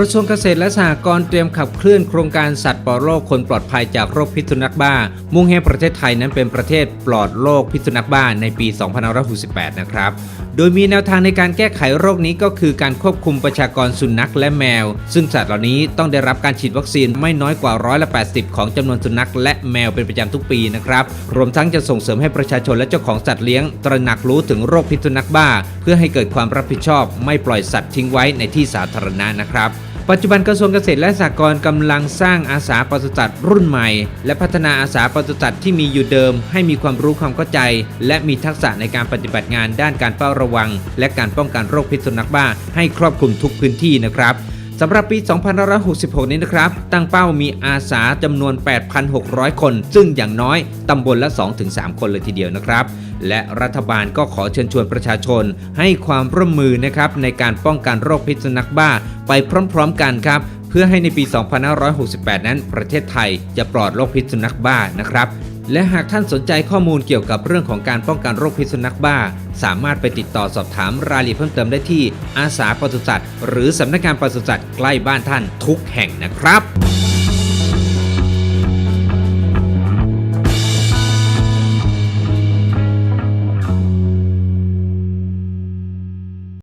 กระทรวงเกษตรและสหกรณ์เตรียมขับเคลื่อนโครงการสัตว์ปลอดโรคคนปลอดภัยจากโรคพิษสุนัขบ้า มุ่งให้ประเทศไทยนั้นเป็นประเทศปลอดโรคพิษสุนัขบ้าในปี 2568 นะครับ โดยมีแนวทางในการแก้ไขโรคนี้ก็คือการควบคุมประชากรสุนัขและแมว ซึ่งสัตว์เหล่านี้ต้องได้รับการฉีดวัคซีนไม่น้อยกว่าร้อยละ80 ของจำนวนสุนัขและแมวเป็นประจำทุกปีนะครับ รวมทั้งจะส่งเสริมให้ประชาชนและเจ้าของสัตว์เลี้ยง ตระหนักรู้ถึงโรคพิษสุนัขบ้า เพื่อให้เกิดความรับผิดชอบ ไม่ปล่อยสัตว์ทิ้งไว้ในที่สาธารณะนะครับ ปัจจุบันกระทรวงเกษตรและสหกรณ์กำลังสร้างอาสาปศุสัตว์รุ่นใหม่ และพัฒนาอาสาปศุสัตว์ที่มีอยู่เดิม ให้มีความรู้ความเข้าใจ และมีทักษะในการปฏิบัติงานด้านการเฝ้าระวัง และการป้องกันโรคพิษสุนัขบ้าให้ครอบคลุมทุกพื้นที่นะครับ สำหรับปี 2566 นี้นะครับ ตั้งเป้ามีอาสาจำนวน 8,600 คน ซึ่งอย่างน้อยตำบลละ 2-3 คนเลยทีเดียวนะครับ และรัฐบาลก็ขอเชิญชวนประชาชน ให้ความร่วมมือนะครับในการป้องกันโรคพิษสุนัขบ้าไปพร้อมๆกันครับ เพื่อให้ในปี 2568 นั้นประเทศไทยจะปลอดโรคพิษสุนัขบ้านะครับ และหากท่านสนใจข้อมูลเกี่ยวกับเรื่องของการป้องกันโรคพิษสุนัขบ้า สามารถไปติดต่อสอบถามรายละเอียดเพิ่มเติมได้ที่อาสาปศุสัตว์ หรือสำนักงานปศุสัตว์ใกล้บ้านท่านทุกแห่งนะครับ